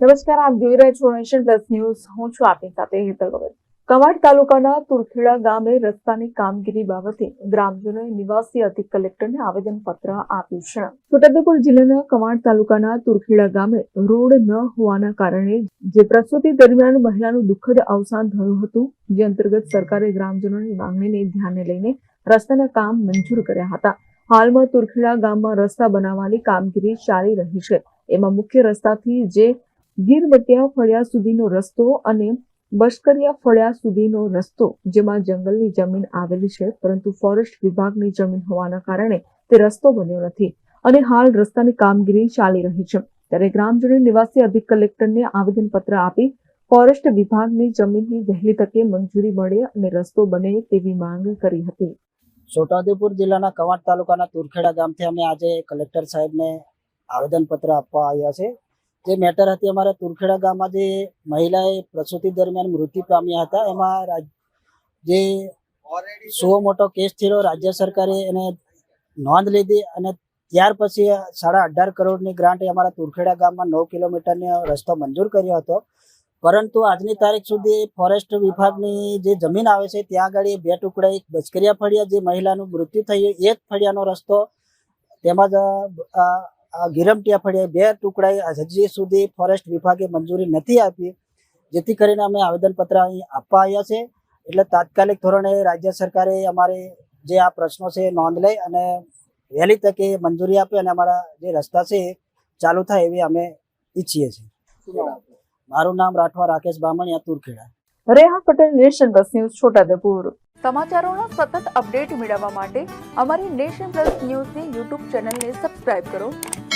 નમસ્કાર, આપ જોઈ રહ્યા છો નેશન પ્લસ ન્યૂઝ. હું છું આપની સાથે હેતલ ગોવર કવાડ તાલુકાના તુરખેડા ગામે રસ્તાની કામગીરી બાબતે ગ્રામજનોએ નિવાસી અધિક કલેક્ટરને આવેદનપત્ર આપ્યું છે. છોટાઉદેપુર જિલ્લાના કવાડ તાલુકાના તુરખેડા ગામે રોડ ન હોવાના કારણે જે પ્રસૂતિ દરમિયાન મહિલાનું દુઃખદ અવસાન થયું હતું, જે અંતર્ગત સરકારે ગ્રામજનોની માંગણીને ધ્યાને લઈને રસ્તાના કામ મંજૂર કર્યા હતા. હાલમાં તુરખેડા ગામમાં રસ્તા બનાવવાની કામગીરી ચાલી રહી છે. એમાં મુખ્ય રસ્તાથી જે ગીરબટિયા ફળિયા સુધીનો રસ્તો અને બશ્કરિયા ફળિયા સુધીનો રસ્તો, જેમાં જંગલની જમીન આવેલી છે, પરંતુ ફોરેસ્ટ વિભાગની જમીન હોવાના કારણે તે રસ્તો બન્યો નથી અને હાલ રસ્તાની કામગીરી ચાલી રહી છે. ત્યારે ગ્રામજનો નિવાસી અધિક કલેક્ટરને આવેદનપત્ર આપી ફોરેસ્ટ વિભાગની જમીનની વહેલી તકે મંજૂરી મળે અને રસ્તો બને તેવી માંગ કરી હતી. છોટાઉદેપુર જિલ્લાના કવાંટ તાલુકાના તુરખેડા ગામથી અમે આજે કલેક્ટર સાહેબને આવેદનપત્ર આપવા આવ્યા છે. જે મેટર હતી અમારા તુરખેડા ગામમાં જે મહિલાએ પ્રસૂતિ દરમિયાન મૃત્યુ પામ્યા હતા, એમાં જે સો મોટો કેસ થયેલો રાજ્ય સરકારે એને નોંધ લીધી અને ત્યાર પછી સાડા અઢાર કરોડની ગ્રાન્ટ અમારા તુરખેડા ગામમાં નવ કિલોમીટરનો રસ્તો મંજૂર કર્યો હતો. પરંતુ આજની તારીખ સુધી ફોરેસ્ટ વિભાગની જે જમીન આવે છે, ત્યાં આગળ બે ટુકડા, એક બચકરિયા ફળિયા જે મહિલાનું મૃત્યુ થયું, એક ફળિયાનો રસ્તો તેમજ ગિરમટિયા ફળિયા બે ટુકડા હજી સુધી ફોરેસ્ટ વિભાગે મંજૂરી નથી આપી જેથી કરીને અમે આવેદનપત્ર અહીં આપવા આવ્યા છે. એટલે તાત્કાલિક ધોરણે રાજ્ય સરકારે અમારે જે આ પ્રશ્નો છે એ નોંધ લઈ અને વહેલી તકે મંજૂરી આપે અને અમારા જે રસ્તા છે એ ચાલુ થાય એવી અમે ઈચ્છીએ છીએ. મારું નામ Rathva Rakesh Bamaniya Turkheda. Reha Patel nation plus news Chhota Udepur. સમાચારોના સતત અપડેટ મેળવવા માટે અમારી નેશન પ્લસ ન્યૂઝની યુટ્યુબ ચેનલને સબસ્ક્રાઇબ કરો.